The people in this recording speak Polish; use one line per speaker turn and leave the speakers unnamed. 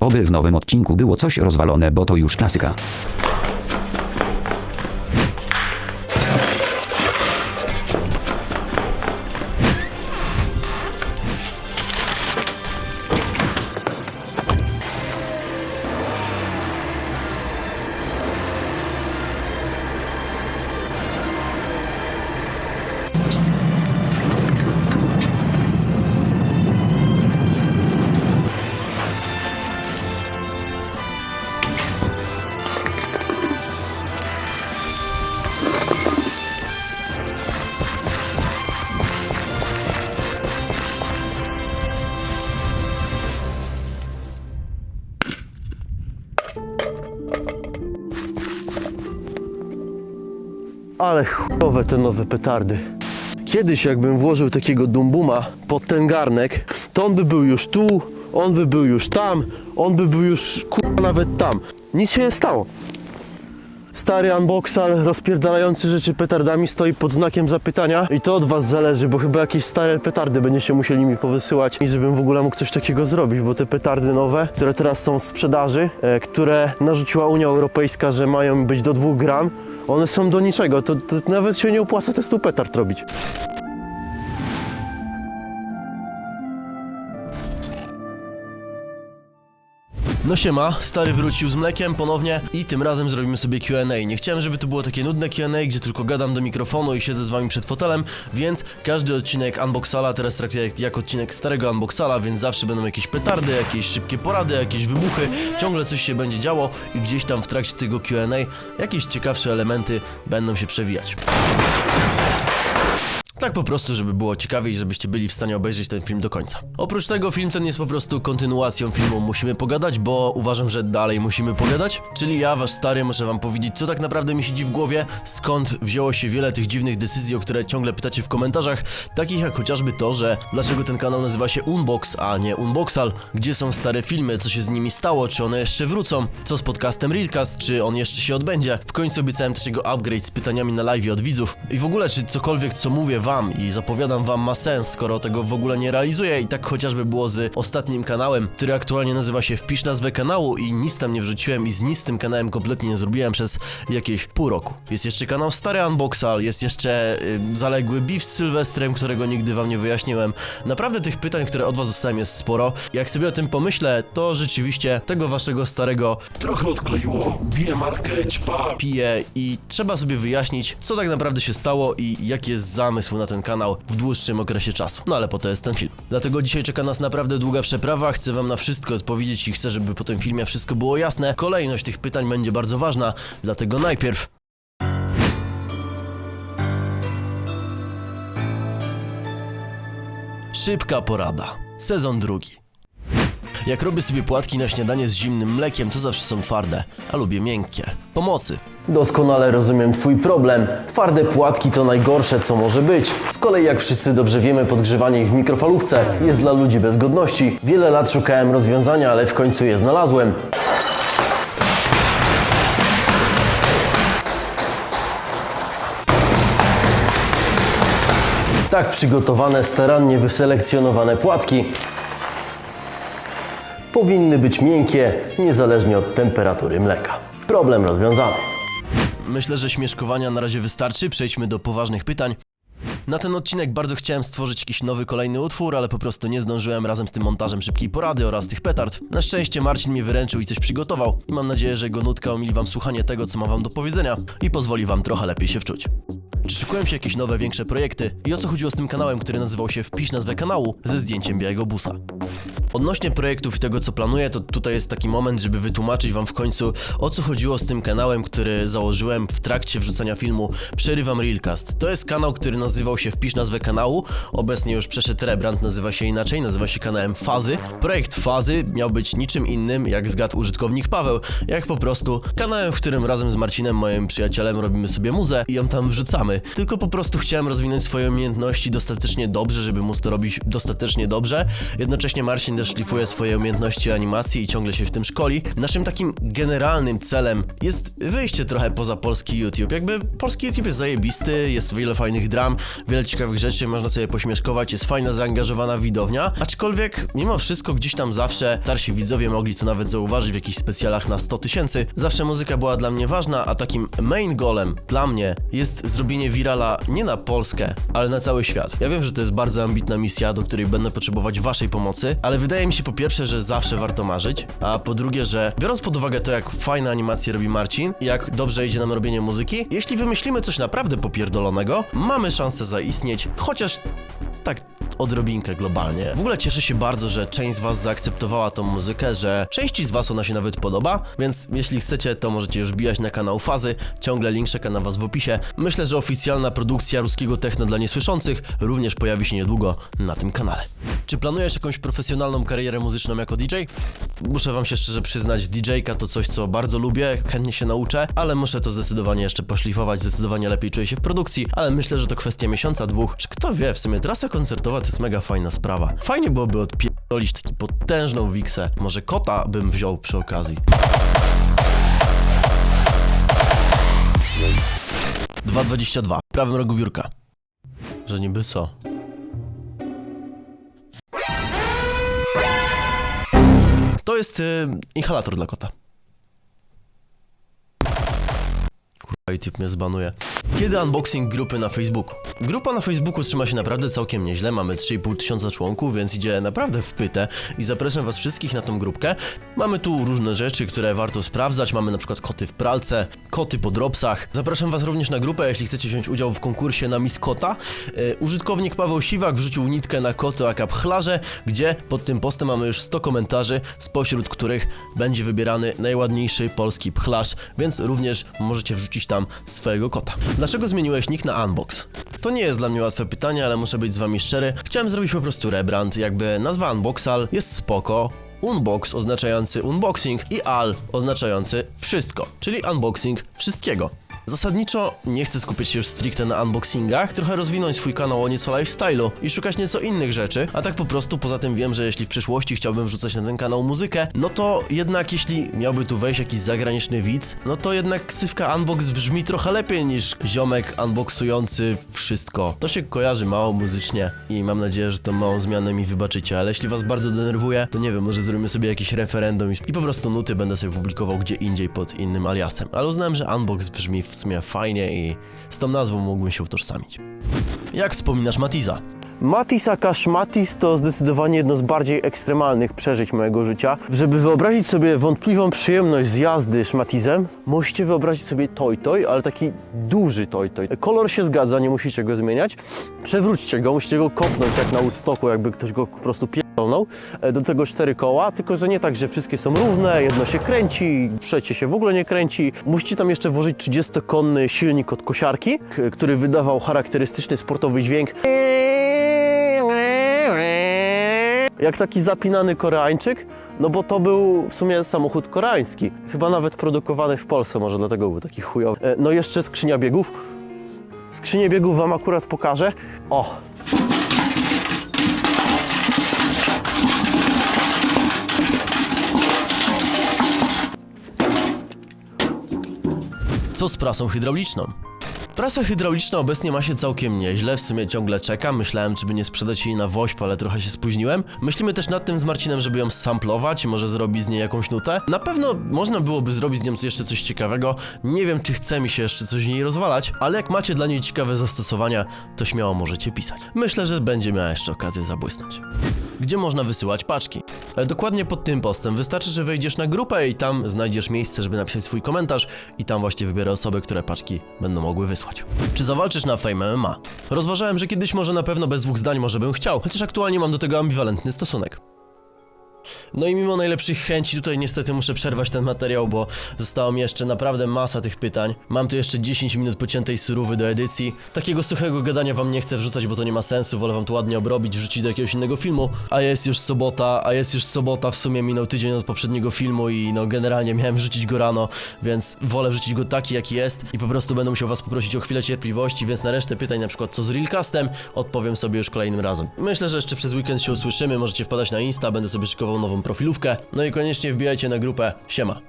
Oby w nowym odcinku było coś rozwalone, bo to już klasyka.
Ale chujowe te nowe petardy. Kiedyś jakbym włożył takiego dumbuma pod ten garnek, to on by był już tu, on by był już tam, on by był już kurwa nawet tam. Nic się nie stało. Stary unboxal rozpierdalający rzeczy petardami stoi pod znakiem zapytania i to od was zależy, bo chyba jakieś stare petardy będziecie musieli mi powysyłać i żebym w ogóle mógł coś takiego zrobić, bo te petardy nowe, które teraz są w sprzedaży, e, które narzuciła Unia Europejska, że mają być do 2 gram, one są do niczego, to, to nawet się nie opłaca testu petard robić. No siema, stary wrócił z mlekiem ponownie i tym razem zrobimy sobie Q&A. Nie chciałem, żeby to było takie nudne Q&A, gdzie tylko gadam do mikrofonu i siedzę z wami przed fotelem, więc każdy odcinek Unboxala teraz traktuję jak, odcinek starego Unboxala, więc zawsze będą jakieś petardy, jakieś szybkie porady, jakieś wybuchy, ciągle coś się będzie działo i gdzieś tam w trakcie tego Q&A jakieś ciekawsze elementy będą się przewijać. Tak po prostu, żeby było ciekawiej, żebyście byli w stanie obejrzeć ten film do końca. Oprócz tego film ten jest po prostu kontynuacją filmu Musimy Pogadać, bo uważam, że dalej musimy pogadać. Czyli ja, wasz stary, muszę wam powiedzieć, co tak naprawdę mi siedzi w głowie, skąd wzięło się wiele tych dziwnych decyzji, o które ciągle pytacie w komentarzach, takich jak chociażby to, że dlaczego ten kanał nazywa się Unbox, a nie Unboxal, gdzie są stare filmy, co się z nimi stało, czy one jeszcze wrócą, co z podcastem Realcast, czy on jeszcze się odbędzie. W końcu obiecałem też jego upgrade z pytaniami na live od widzów. I w ogóle, czy cokolwiek, co mówię wam i zapowiadam wam ma sens, skoro tego w ogóle nie realizuję i tak chociażby było z ostatnim kanałem, który aktualnie nazywa się Wpisz nazwę kanału i nic tam nie wrzuciłem i z nic tym kanałem kompletnie nie zrobiłem przez jakieś pół roku. Jest jeszcze kanał Stary Unboxal, jest jeszcze y, zaległy beef z Sylwestrem, którego nigdy wam nie wyjaśniłem. Naprawdę tych pytań, które od was dostałem jest sporo. Jak sobie o tym pomyślę, to rzeczywiście tego waszego starego trochę odkleiło, bije matkę, ćpa, pije i trzeba sobie wyjaśnić, co tak naprawdę się stało i jaki jest zamysł na ten kanał w dłuższym okresie czasu. No ale po to jest ten film. Dlatego dzisiaj czeka nas naprawdę długa przeprawa, chcę wam na wszystko odpowiedzieć i chcę, żeby po tym filmie wszystko było jasne. Kolejność tych pytań będzie bardzo ważna, dlatego najpierw Szybka porada. Sezon drugi. Jak robię sobie płatki na śniadanie z zimnym mlekiem, to zawsze są twarde, a lubię miękkie. Pomocy. Doskonale rozumiem Twój problem. Twarde płatki to najgorsze, co może być. Z kolei, jak wszyscy dobrze wiemy, podgrzewanie ich w mikrofalówce jest dla ludzi bez godności. Wiele lat szukałem rozwiązania, ale w końcu je znalazłem. Tak przygotowane, starannie wyselekcjonowane płatki powinny być miękkie, niezależnie od temperatury mleka. Problem rozwiązany. Myślę, że śmieszkowania na razie wystarczy. Przejdźmy do poważnych pytań. Na ten odcinek bardzo chciałem stworzyć jakiś nowy kolejny utwór, ale po prostu nie zdążyłem razem z tym montażem szybkiej porady oraz tych petard. Na szczęście Marcin mnie wyręczył i coś przygotował i mam nadzieję, że jego nutka omili wam słuchanie tego, co mam wam do powiedzenia i pozwoli wam trochę lepiej się wczuć. Czy szykują się jakieś nowe, większe projekty i o co chodziło z tym kanałem, który nazywał się Wpisz nazwę kanału ze zdjęciem białego busa? Odnośnie projektów i tego, co planuję, to tutaj jest taki moment, żeby wytłumaczyć Wam w końcu, o co chodziło z tym kanałem, który założyłem w trakcie wrzucania filmu Przerywam Realcast. To jest kanał, który nazywał się Wpisz nazwę kanału. Obecnie już przeszedł rebrand, nazywa się inaczej, nazywa się kanałem Fazy. Projekt Fazy miał być niczym innym, jak zgadł użytkownik Paweł, jak po prostu kanałem, w którym razem z Marcinem, moim przyjacielem, robimy sobie muzę i ją tam wrzucamy. Tylko po prostu chciałem rozwinąć swoje umiejętności dostatecznie dobrze, żeby móc to robić dostatecznie dobrze. Jednocześnie Marcin też szlifuje swoje umiejętności animacji i ciągle się w tym szkoli. Naszym takim generalnym celem jest wyjście trochę poza polski YouTube. Jakby polski YouTube jest zajebisty, jest wiele fajnych dram, wiele ciekawych rzeczy, można sobie pośmieszkować, jest fajna, zaangażowana widownia, aczkolwiek mimo wszystko gdzieś tam zawsze starsi widzowie mogli to nawet zauważyć w jakichś specjalach na 100 tysięcy. Zawsze muzyka była dla mnie ważna, a takim main goalem dla mnie jest zrobienie virala nie na Polskę, ale na cały świat. Ja wiem, że to jest bardzo ambitna misja, do której będę potrzebować waszej pomocy, ale wydaje mi się po pierwsze, że zawsze warto marzyć, a po drugie, że biorąc pod uwagę to, jak fajne animacje robi Marcin jak dobrze idzie nam robienie muzyki, jeśli wymyślimy coś naprawdę popierdolonego, mamy szansę zaistnieć, chociaż tak odrobinkę globalnie. W ogóle cieszę się bardzo, że część z was zaakceptowała tą muzykę, że części z was ona się nawet podoba, więc jeśli chcecie, to możecie już wbijać na kanał Fazy, ciągle link czeka na was w opisie. Myślę, że oficjalna produkcja ruskiego techno dla niesłyszących również pojawi się niedługo na tym kanale. Czy planujesz jakąś profesjonalną karierę muzyczną jako DJ? Muszę wam się szczerze przyznać, DJ-ka to coś, co bardzo lubię, chętnie się nauczę, ale muszę to zdecydowanie jeszcze poszlifować, zdecydowanie lepiej czuję się w produkcji, ale myślę, że to kwestia miesiąca, dwóch. Czy kto wie, w sumie trasa koncertowa to jest mega fajna sprawa. Fajnie byłoby odpierdolić taki potężną wiksę. Może kota bym wziął przy okazji. 2,22. W prawym rogu biurka. Że niby co? To jest y, inhalator dla kota. YouTube mnie zbanuje. Kiedy unboxing grupy na Facebooku? Grupa na Facebooku trzyma się naprawdę całkiem nieźle, mamy 3,5 tysiąca członków, więc idzie naprawdę w pytę i zapraszam was wszystkich na tą grupkę. Mamy tu różne rzeczy, które warto sprawdzać, mamy na przykład koty w pralce, koty po dropsach. Zapraszam was również na grupę, jeśli chcecie wziąć udział w konkursie na Miss Kota. E, użytkownik Paweł Siwak wrzucił nitkę na koty aka pchlarze, gdzie pod tym postem mamy już 100 komentarzy, spośród których będzie wybierany najładniejszy polski pchlarz, więc również możecie wrzucić tam swojego kota. Dlaczego zmieniłeś nick na Unbox? To nie jest dla mnie łatwe pytanie, ale muszę być z wami szczery. Chciałem zrobić po prostu rebrand, jakby nazwa Unboxal jest spoko, Unbox oznaczający unboxing i al oznaczający wszystko, czyli unboxing wszystkiego. Zasadniczo nie chcę skupić się już stricte na unboxingach, trochę rozwinąć swój kanał o nieco lifestyle'u i szukać nieco innych rzeczy, a tak po prostu poza tym wiem, że jeśli w przyszłości chciałbym wrzucać na ten kanał muzykę, no to jednak jeśli miałby tu wejść jakiś zagraniczny widz, no to jednak ksywka unbox brzmi trochę lepiej niż ziomek unboxujący wszystko. To się kojarzy mało muzycznie i mam nadzieję, że tą małą zmianę mi wybaczycie, ale jeśli was bardzo denerwuje, to nie wiem, może zrobimy sobie jakiś referendum i, po prostu nuty będę sobie publikował gdzie indziej pod innym aliasem. Ale uznałem, że unbox brzmi w sumie fajnie i z tą nazwą mógłbym się utożsamić. Jak wspominasz Matiza?
Matis Akash Matis to zdecydowanie jedno z bardziej ekstremalnych przeżyć mojego życia. Żeby wyobrazić sobie wątpliwą przyjemność z jazdy szmatizem, musicie wyobrazić sobie toj-toj, ale taki duży toj-toj. Kolor się zgadza, nie musicie go zmieniać. Przewróćcie go, musicie go kopnąć jak na Woodstocku, jakby ktoś go po prostu pierdolnął. E, Do tego cztery koła, tylko że nie tak, że wszystkie są równe, jedno się kręci, trzecie się w ogóle nie kręci. Musicie tam jeszcze włożyć 30-konny silnik od kosiarki, który wydawał charakterystyczny sportowy dźwięk jak taki zapinany Koreańczyk, no bo to był w sumie samochód koreański. Chyba nawet produkowany w Polsce, może dlatego był taki chujowy. E, No jeszcze skrzynia biegów. Skrzynię biegów Wam akurat pokażę. O!
Co z prasą hydrauliczną? Prasa hydrauliczna obecnie ma się całkiem nieźle, w sumie ciągle czekam, myślałem, czy by nie sprzedać jej na woźp, ale trochę się spóźniłem. Myślimy też nad tym z Marcinem, żeby ją samplować może zrobić z niej jakąś nutę. Na pewno można byłoby zrobić z nią jeszcze coś ciekawego, nie wiem, czy chce mi się jeszcze coś w niej rozwalać, ale jak macie dla niej ciekawe zastosowania, to śmiało możecie pisać. Myślę, że będzie miała jeszcze okazję zabłysnąć. Gdzie można wysyłać paczki? E, Dokładnie pod tym postem. Wystarczy, że wejdziesz na grupę i tam znajdziesz miejsce, żeby napisać swój komentarz i tam właśnie wybiorę osoby, które paczki będą mogły wysłać. Czy zawalczysz na Fame MMA? Rozważałem, że kiedyś może na pewno bez dwóch zdań może bym chciał, chociaż aktualnie mam do tego ambiwalentny stosunek. No i mimo najlepszych chęci tutaj niestety muszę przerwać ten materiał, bo zostało mi jeszcze naprawdę masa tych pytań. Mam tu jeszcze 10 minut pociętej surówy do edycji. Takiego suchego gadania wam nie chcę wrzucać, bo to nie ma sensu, wolę wam tu ładnie obrobić, wrzucić do jakiegoś innego filmu. A jest już sobota, a jest już sobota, w sumie minął tydzień od poprzedniego filmu i no generalnie miałem wrzucić go rano, więc wolę wrzucić go taki jaki jest i po prostu będę musiał was poprosić o chwilę cierpliwości, więc na resztę pytań, na przykład co z Realcastem, odpowiem sobie już kolejnym razem. Myślę, że jeszcze przez weekend się usłyszymy, możecie wpadać na Insta, będę sobie szykował nową profilówkę. No i koniecznie wbijajcie na grupę. Siema.